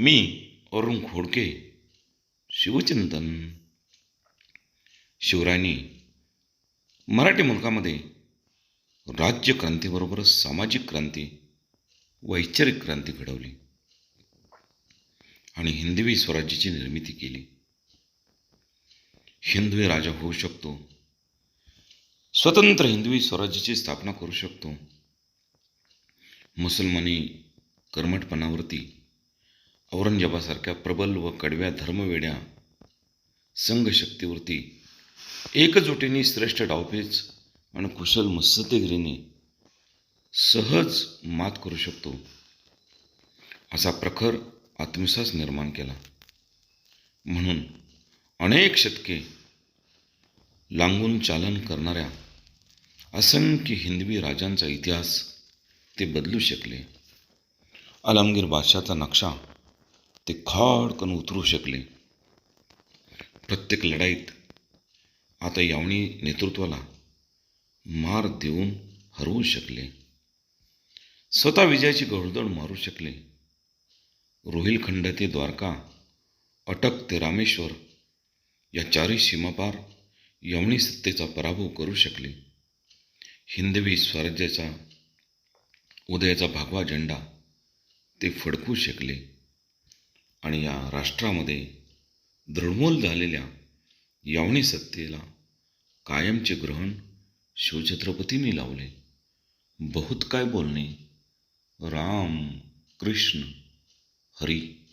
मी अरुण खोडके शिवचिंतन. शिवरायांनी मराठी मुलकामध्ये राज्यक्रांतीबरोबरच सामाजिक क्रांती वैचारिक क्रांती घडवली आणि हिंदवी स्वराज्याची निर्मिती केली. हिंदवी राजा होऊ शकतो. स्वतंत्र हिंदवी स्वराज्याची स्थापना करू शकतो. मुसलमानी कर्मठपणावरती औरंगजेबासारख्या प्रबल व कडव्या धर्मवेड्या संघशक्तीवरती एकजुटीने श्रेष्ठ डावपेच आणि कुशल मत्सत्यगिरीने सहज मात करू शकतो असा प्रखर आत्मविश्वास निर्माण केला. म्हणून अनेक शतके लांगून चालन करणाऱ्या असंख्य हिंदवी राजांचा इतिहास ते बदलू शकले. आलमगीर बादशाचा नक्षा ते खाडकन उतरू शकले. प्रत्येक लढाईत आता यावणी नेतृत्वाला मार देऊन हरवू शकले. स्वतः विजयाची घोडदौड मारू शकले. रोहिलखंड ते द्वारका अटक ते रामेश्वर या चारही सीमापार यवनी सत्तेचा पराभव करू शकले. हिंदवी स्वराज्याचा उदयाचा भागवा झेंडा ते फडकू शकले. आणि या राष्ट्रामध्ये दृढमूल झालेल्या यावणी सत्तेला कायमचे ग्रहण शिवछत्रपतींनी लावले. बहुत काय बोलणे. राम कृष्ण हरी.